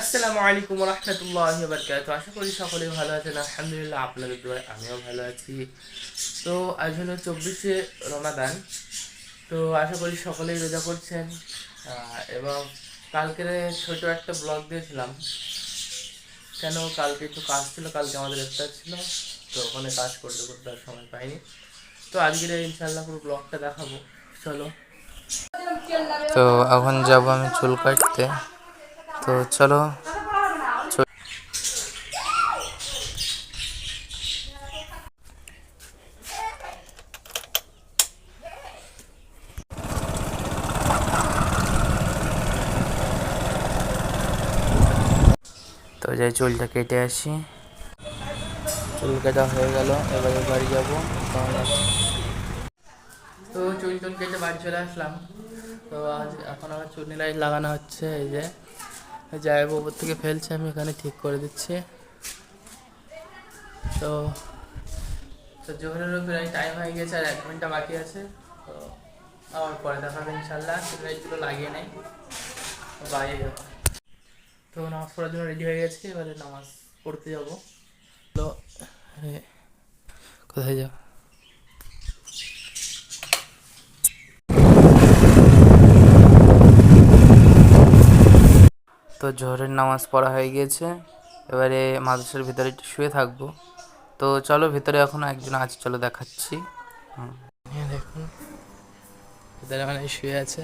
আসসালামু আলাইকুম রহমতুল্লাহ বরকাত আশা করি সকলেই ভালো আছেন। আলহামদুলিল্লাহ আপনাদের দোয়ায় আমিও ভালো আছি। তো আজ হলো চব্বিশে রমাদান। তো আশা করি সকলেই রোজা করছেন এবং কালকে ছোট একটা ব্লগ দিয়েছিলাম। কেন কালকে একটু কাজ ছিল, কালকে আমাদের ইফতার ছিল। তো ওখানে কাজ করতে করতে আর সময় পাইনি। তো আজকের ইনশাল্লাহ পুরো ব্লগটা দেখাবো। চলো। তো এখন যাব আমি চুল কাটতে। তো চলো। তো যাই, চুলটা কেটে আসি। চুল কাটা হয়ে গেল, এবারে বাড়ি যাব। তো চুল টুল কেটে বাড়ি চলে আসলাম। তো আজ এখন আমার লাইট লাগানো হচ্ছে, এই যে। যাই উপর থেকে ফেলছে, আমি এখানে ঠিক করে দিচ্ছি। তো তো জোহরেরও প্রায় টাইম হয়ে গেছে, আর এক ঘণ্টা বাকি আছে। তো আবার পরে দেখা হবে ইনশাল্লাহ লাইটগুলো লাগিয়ে নেই। বাইরে যাব। তো নামাজ পড়ার জন্য রেডি হয়ে গেছে, এবারে নামাজ পড়তে যাব। তো কোথায় যাব? তো জোহরের নামাজ পড়া হয়ে গিয়েছে। এবারে মাদ্রাসার ভিতরে একটু শুয়ে থাকব। তো চলো ভিতরে এখন একজন আছে চলো দেখাচ্ছি। দেখুন ভিতরে মানে শুয়ে আছে।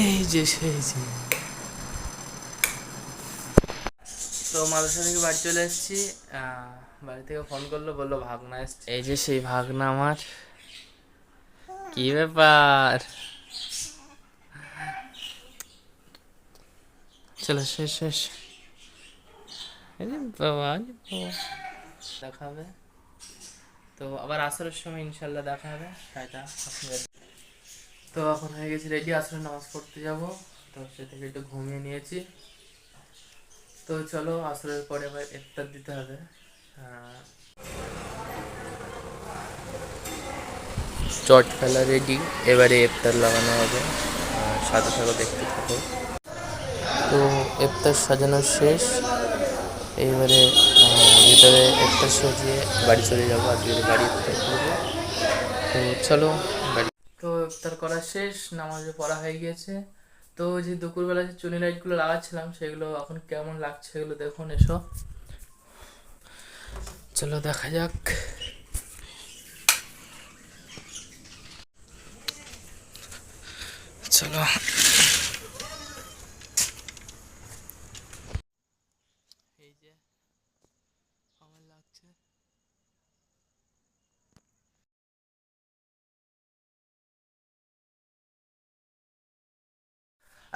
এই যে সেই যে। তো মাদ্রাসা থেকে বাড়ি চলে এসেছি। বাড়ি থেকে ফোন করল বলল ভাগনা এসছে। এই যে সেই ভাগনা আমার। কি ব্যাপার? চলো শেষ শেষ বাবা। দেখা হবে তো আবার আসরের সময় ইনশাল্লাহ দেখা হবে টাটা তো এখন হয়ে গেছে রেডি আসরের নামাজ পড়তে যাব। তো সে থেকে একটু ঘুমিয়ে নিয়েছি। তো চলো, আসরের পরে আবার ইফতার দিতে হবে। চট ফেলা রেডি এবারে ইফতার লাগানো হবে। সাথে সাথে দেখতে থাকো। তো ইফতার সাজানো শেষ। এইবারে ভিতরে ইফতার সাজিয়ে বাড়ি চলে যাব আজকে বাড়ি ইফতার করব। তো চলো তো ইফতার করা শেষ নামাজে পড়া হয়ে গিয়েছে। তো যে দুপুরবেলা যে চুনি লাইটগুলো লাগাচ্ছিলাম, সেগুলো এখন কেমন লাগছে এগুলো দেখুন এসো। চলো দেখা যাক। চলো।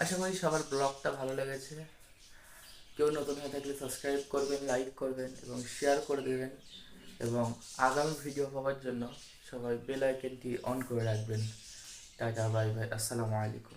আশা করি সবার ব্লগটা ভালো লেগেছে। কেউ নতুন হয়ে থাকলে সাবস্ক্রাইব করবেন লাইক করবেন এবং শেয়ার করে দেবেন এবং আগামী ভিডিও পাওয়ার জন্য সবাই বেল আইকনটি অন করে রাখবেন। টাটা বাই বাই আসসালামু আলাইকুম।